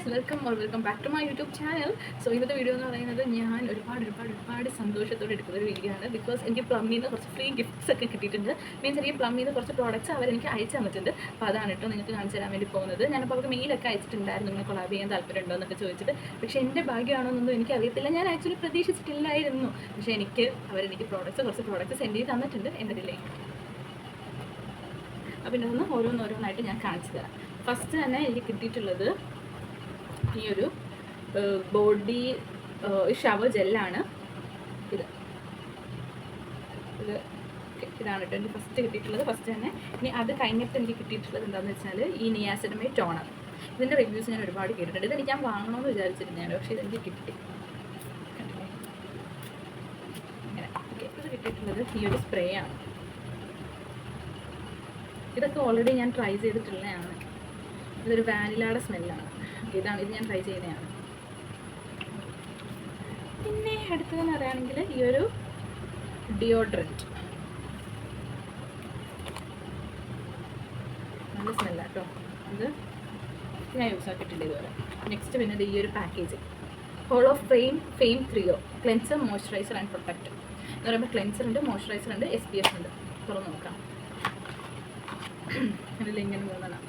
Guys welcome or welcome back to my YouTube channel so ഇന്നത്തെ video എന്ന് പറയുന്നത് ഞാൻ ഒരുപാട് ഒരുപാട് ഒരുപാട് സന്തോഷത്തോടെ എടുക്കുന്ന ഒരു വീഡിയോ ആണ്. ബിക്കോസ് എനിക്ക് പ്ലമ്മിൽ നിന്ന് കുറച്ച് ഫ്രീ ഗിഫ്റ്റ്സ് ഒക്കെ കിട്ടിയിട്ടുണ്ട്. മീൻസ് എനിക്ക് പ്ലമ്മിൽ നിന്ന് കുറച്ച് പ്രോഡക്റ്റ്സ് അവരെനിക്ക് അയച്ചു തന്നിട്ടുണ്ട് അപ്പോൾ അതാണ് കേട്ടോ നിങ്ങൾക്ക് കാണിച്ചു തരാൻ വേണ്ടി പോകുന്നത്. ഞാനപ്പോൾ അവർക്ക് മെയിലൊക്കെ അയച്ചിട്ടുണ്ടായിരുന്നു. നിങ്ങൾ കൊളാബ് ചെയ്യാൻ താല്പര്യമുണ്ടോ എന്നൊക്കെ ചോദിച്ചിട്ട്. പക്ഷേ എന്റെ ഭാഗ്യമാണോ എന്നൊന്നും എനിക്ക് അറിയത്തില്ല ഞാൻ ആക്ച്വലി പ്രതീക്ഷിച്ചിട്ടില്ലായിരുന്നു. പക്ഷേ എനിക്ക് അവരെനിക്ക് പ്രോഡക്റ്റ്സ് കുറച്ച് പ്രോഡക്റ്റ്സ് സെൻഡ് ചെയ്ത് തന്നിട്ടുണ്ട് എന്റെ ഇതിലേക്ക് അപ്പം ഇതൊന്ന് ഓരോന്നോരോന്നായിട്ട് ഞാൻ കാണിച്ചു തരാം. ഫസ്റ്റ് തന്നെ എനിക്ക് കിട്ടിയിട്ടുള്ളത് ഈ ഒരു ബോഡി ഷവർ ജെല്ലാണ്. ഇത്. ഇത് ഇതാണ് കേട്ടോ എനിക്ക് ഫസ്റ്റ് കിട്ടിയിട്ടുള്ളത്. ഫസ്റ്റ് തന്നെ ഇനി അത് കഴിഞ്ഞിട്ട് എനിക്ക് കിട്ടിയിട്ടുള്ളത് എന്താണെന്ന് വെച്ചാൽ ഈ നിയാസിഡമേ ടോണർ ഇതിന്റെ റിവ്യൂസ് ഞാൻ ഒരുപാട് കേട്ടിട്ടുണ്ട്. ഇതെനിക്ക് ഞാൻ വാങ്ങണമെന്ന് വിചാരിച്ചിരുന്നതാണ് പക്ഷേ ഇതെനിക്ക് കിട്ടി. കിട്ടിയിട്ടുള്ളത് ഈ ഒരു സ്പ്രേ ആണ് ഇതൊക്കെ ഓൾറെഡി ഞാൻ ട്രൈ ചെയ്തിട്ടുള്ളതാണ്. ഇതൊരു വാനിലയുടെ സ്മെല്ലാണ് ഇതാണ് ഇത് ഞാൻ ട്രൈ ചെയ്യുന്നതാണ്. പിന്നെ അടുത്തതെന്ന് പറയുകയാണെങ്കിൽ ഈ ഒരു ഡിയോഡ്രന്റ് നല്ല സ്മെല്ലാട്ടോ ഇത് ഞാൻ യൂസ് ആക്കിയിട്ടില്ല ഇതുവരെ. നെക്സ്റ്റ് പിന്നെ ഇത് ഈ ഒരു package whole of frame fame ത്രീയോ cleanser moisturiser and protect എന്ന് പറയുമ്പോൾ ക്ലെൻസർ ഉണ്ട് മോയ്സ്ചറൈസർ ഉണ്ട് എസ് പി എഫ് ഉണ്ട്. തുറന്ന് നോക്കാം. അതിൽ ഇങ്ങനെ മൂന്നെണ്ണം.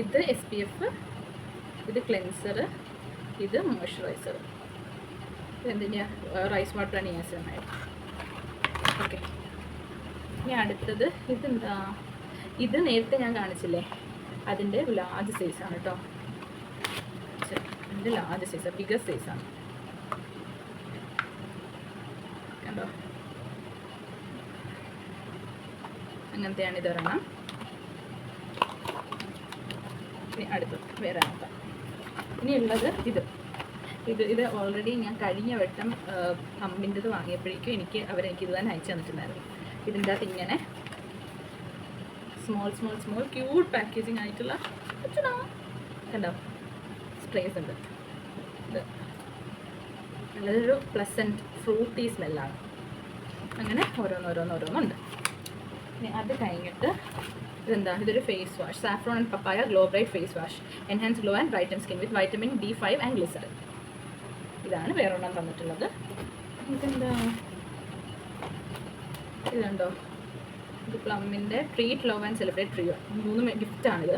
ഇത് എസ് പി എഫ് ഇത് ക്ലെൻസർ ഇത് മോയ്സ്ചറൈസർ എന്തിനാ? റൈസ് വാട്ടർ നിയാസമായിട്ട് ഓക്കെ ഇനി അടുത്തത് ഇതെന്താ? ഇത് നേരത്തെ ഞാൻ കാണിച്ചില്ലേ? അതിന്റെ ലാർജ് സൈസാണ് കേട്ടോ ഇതിന്റെ ലാർജ് സൈസ് ബിഗർ സൈസാണ് കണ്ടോ? അങ്ങനത്തെയാണ് ഇതൊരെണ്ണം ഇനി അടുത്തത് വേറെ നോക്കാം. ഇനിയുള്ളത് ഇത്. ഇത് ഇത് ഓൾറെഡി ഞാൻ കഴിഞ്ഞ വട്ടം പമ്പിന്റെത് വാങ്ങിയപ്പോഴേക്കും എനിക്ക് അവരെനിക്ക് ഇത് തന്നെ അയച്ചു തന്നിട്ടുണ്ടായിരുന്നു. ഇതിന്റെ അകത്ത് ഇങ്ങനെ small small small cute packaging ആയിട്ടുള്ള. കണ്ടോ? സ്പ്രേസ് ഉണ്ട്. നല്ലൊരു പ്ലസന്റ് ഫ്രൂട്ടി സ്മെല്ലാണ് അങ്ങനെ ഓരോന്നോരോന്നോരോന്നുണ്ട് ഇനി അത് കഴിഞ്ഞിട്ട് ഇതെന്താ? ഇതൊരു face wash saffron and papaya glow bright face wash enhance glow and brighten skin with vitamin D five and glycerin ഇതാണ് വേറൊരെണ്ണം തന്നിട്ടുള്ളത്. ഇതെന്താ? ഇതുണ്ടോ? ഇത് പ്ലമ്മിന്റെ treat love and celebrate three മൂന്ന് ഗിഫ്റ്റാണിത്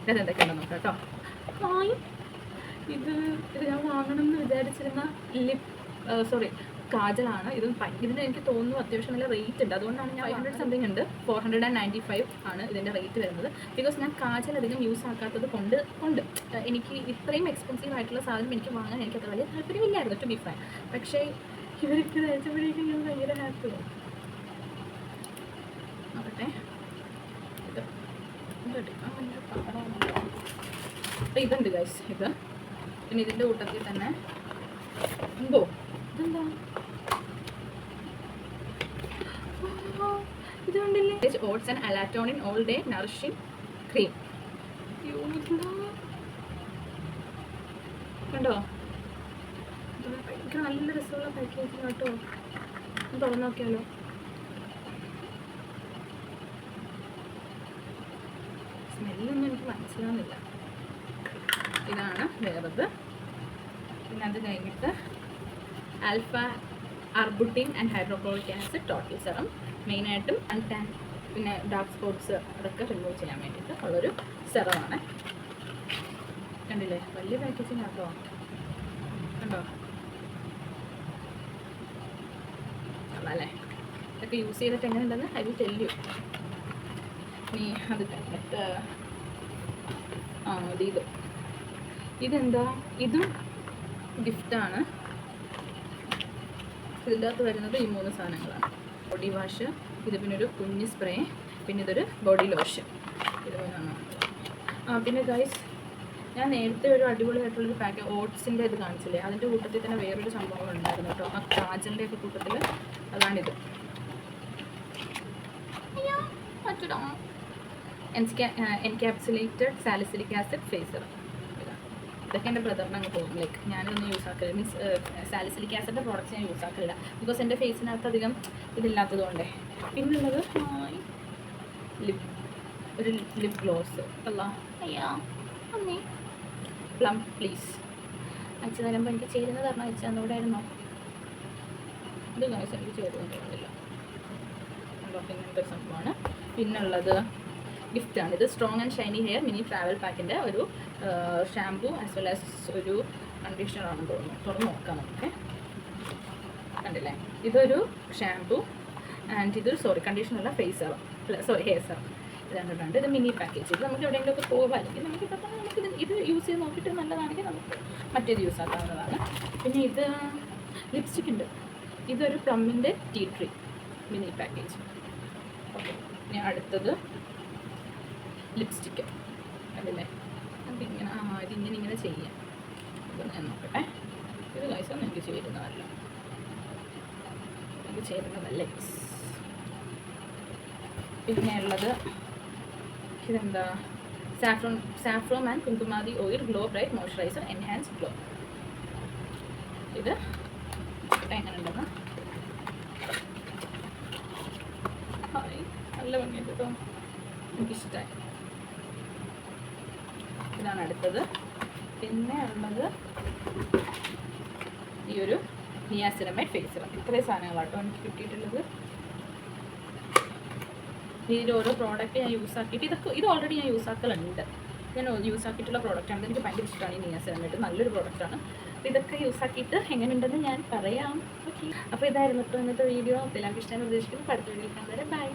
ഇത് എന്തൊക്കെയാണെന്ന് നോക്കാം കേട്ടോ. ഹായ് ഇത് ഇത് ഞാൻ വാങ്ങണം എന്ന് വിചാരിച്ചിരുന്ന ലിപ് സോറി കാജലാണ്. ഇത് ഇതിന് എനിക്ക് തോന്നുന്നു അത്യാവശ്യം നല്ല റേറ്റ് ഉണ്ട്. അതുകൊണ്ടാണ് ഞാൻ ഫൈവ് ഹൺഡ്രഡ് സംതിങ് ഉണ്ട്. Four hundred and ninety five ആണ് ഇതിന്റെ റേറ്റ് വരുന്നത്. ബിക്കോസ് ഞാൻ കാജൽ അധികം യൂസ് ആക്കാത്തത് കൊണ്ട് ഉണ്ട്. എനിക്ക് ഇത്രയും എക്സ്പെൻസീവ് ആയിട്ടുള്ള സാധനം എനിക്ക് വാങ്ങാൻ എനിക്ക് അത്ര വലിയ താല്പര്യമില്ലായിരുന്നു ടു ബി ഫൈൻ പക്ഷേ ഇവർക്ക് ഇത് അയച്ചപ്പോഴേക്കും ഞാൻ ഭയങ്കര ഹാപ്പി നോക്കട്ടെ. ഇത്. അപ്പോൾ ഇതുണ്ട് ഗൈസ് ഇത്. പിന്നെ ഇതിന്റെ കൂട്ടത്തിൽ തന്നെ. എന്തോ ഇതെന്താ? ഇത് കണ്ടില്ലേ? Oats and allantoin all day nourishing cream കണ്ടോ? ഭയങ്കര നല്ല രസമുള്ള പാക്കേജിങ് കേട്ടോ ഒന്ന് തുറന്നു നോക്കിയാലോ? സ്മെല്ലൊന്നും എനിക്ക് മനസ്സിലാവുന്നില്ല. ഇതാണ് വേറത്. പിന്നെ അത് കഴിഞ്ഞിട്ട് alpha arbutin and hydrochloric acid total serum മെയിനായിട്ടും അൺടാൻ പിന്നെ ഡാർക്ക് സ്പോട്ട്സ് അതൊക്കെ റിമൂവ് ചെയ്യാൻ വേണ്ടിയിട്ട് ഉള്ളൊരു സെറമാണ് കണ്ടില്ലേ? വലിയ പാക്കേജിങ് ആട്ടോ കണ്ടോ? അല്ലേ ഇതൊക്കെ യൂസ് ചെയ്തിട്ട് എങ്ങനെയുണ്ടെന്ന് ഐ വിൽ ടെല്യു നീ അത് കണ്ടിട്ട് ആ ഇത്. ഇതെന്താ? ഇതും ഗിഫ്റ്റാണ് ഇതിന്റെ വരുന്നത് ഈ മൂന്ന് സാധനങ്ങളാണ്. ബോഡി വാഷ് ഇത് പിന്നെ ഒരു കുഞ്ഞ് സ്പ്രേ പിന്നെ ഇതൊരു ബോഡി ലോഷൻ ഇത് ആ പിന്നെ ഗൈസ് ഞാൻ നേരത്തെ ഒരു അടിപൊളിയായിട്ടുള്ളൊരു പാക്ക് ഓട്സിന്റെ ഇത് കാണിച്ചില്ലേ? അതിന്റെ കൂട്ടത്തിൽ തന്നെ വേറൊരു സംഭവം ഉണ്ടായിരുന്നു കേട്ടോ. ആ കാജലിന്റെ ഒക്കെ കൂട്ടത്തിൽ അതാണിത്. അയ്യോ, എൻകാപ്സുലേറ്റഡ് സാലിസിലിക് ആസിഡ് ഫേസർ ഇതൊക്കെ എന്റെ ബ്രദറിന് അങ്ങ് പോകും ലൈക്ക് ഞാനൊന്നും യൂസ് ആക്കില്ല മീൻസ് സാലിസിലിക് ആസിഡിന്റെ പ്രോഡക്റ്റ്സ് ഞാൻ യൂസ് ആക്കില്ല ബിക്കോസ് എന്റെ ഫേസിനകത്ത് അധികം ഇതില്ലാത്തത് കൊണ്ടേ. പിന്നുള്ളത് ലിപ് ഒരു ലിപ് ഗ്ലോസ് അല്ല അയ്യാ അമ്മേ. പ്ലം പ്ലീസ് അയച്ചു തരുമ്പോൾ എനിക്ക് ചേരുന്നത് പറഞ്ഞാൽ അയച്ചു ആയിരുന്നു. ഇത് കാശ് എനിക്ക് ചേരുന്നു തോന്നുന്നില്ല. കണ്ടോ ഇങ്ങനത്തെ സംഭവമാണ്. പിന്നുള്ളത് ഗിഫ്റ്റാണ് ഇത് strong and shiny hair mini travel പാക്കിന്റെ ഒരു ഷാംപൂ ആസ് വെൽ ആസ് ഒരു കണ്ടീഷണർ ആണെന്ന് തോന്നുന്നു. തുറന്ന് നോക്കാം നമുക്ക്. കണ്ടില്ലേ? ഇതൊരു ഷാംപൂ ആൻഡ് ഇതൊരു sorry കണ്ടീഷണറല്ല face serum sorry hair serum ഇത് രണ്ടിട്ടുണ്ട് ഇത് മിനി പാക്കേജ് ഇത് നമുക്ക് എവിടെയെങ്കിലും ഒക്കെ പോകാം. അല്ലെങ്കിൽ നമുക്ക് ഇപ്പം നമുക്ക് ഇത് ഇത് യൂസ് ചെയ്ത് നോക്കിയിട്ട് നല്ലതാണെങ്കിൽ നമുക്ക് മറ്റേത് യൂസ് ആക്കാവുന്നതാണ്. പിന്നെ ഇത് ലിപ്സ്റ്റിക് ഉണ്ട്. ഇതൊരു പ്ലമ്മിന്റെ tea tree mini package okay ഇനി അടുത്തത് ലിപ്സ്റ്റിക്ക്. അതല്ലേ അതിങ്ങനെ ആ ഇതിങ്ങനെ ഇങ്ങനെ ചെയ്യാം. ഇത് ഞാൻ നോക്കട്ടെ. ഇത് കഴിച്ചൊന്നും എനിക്ക് ചേരുന്നതല്ല. എനിക്ക് ചേരുന്നതല്ലേ. പിന്നെ ഉള്ളത് ഇതെന്താ? Saffron saffron and Kumkumadi oil glow bright moisturiser enhance glow. ഇത് എങ്ങനെ ഉണ്ടെന്ന്? നല്ല ഭംഗിയുണ്ട് കേട്ടോ. എനിക്കിഷ്ടമായി ഇതാണ് അടുത്തത്. പിന്നെ ഉള്ളത് ഈ ഒരു നിയാസിനമൈഡ് ഫേസ് ഇത്രയും സാധനങ്ങളാട്ടോ എനിക്ക് കിട്ടിയിട്ടുള്ളത്. ഇതിൽ ഓരോ പ്രോഡക്റ്റ് ഞാൻ യൂസ് ആക്കിയിട്ട് ഇതൊക്കെ ഇത് ഓൾറെഡി ഞാൻ യൂസ് ആക്കലുണ്ട്. ഞാൻ യൂസ് ആക്കിയിട്ടുള്ള പ്രോഡക്റ്റാണ് എനിക്ക് ഭയങ്കര ഇഷ്ടമാണ് ഈ നിയാസിനമൈഡ് നല്ലൊരു പ്രോഡക്റ്റാണ് അപ്പോൾ ഇതൊക്കെ യൂസ് ആക്കിയിട്ട് എങ്ങനെയുണ്ടെന്ന് ഞാൻ പറയാം. ഓക്കെ അപ്പോൾ ഇതായിരുന്നു കേട്ടോ ഇന്നത്തെ വീഡിയോ എല്ലാവർക്കും ഇഷ്ടമാണ് ഉദ്ദേശിക്കുന്നു അടുത്ത വീഡിയോയിൽ കാണാൻ ബൈ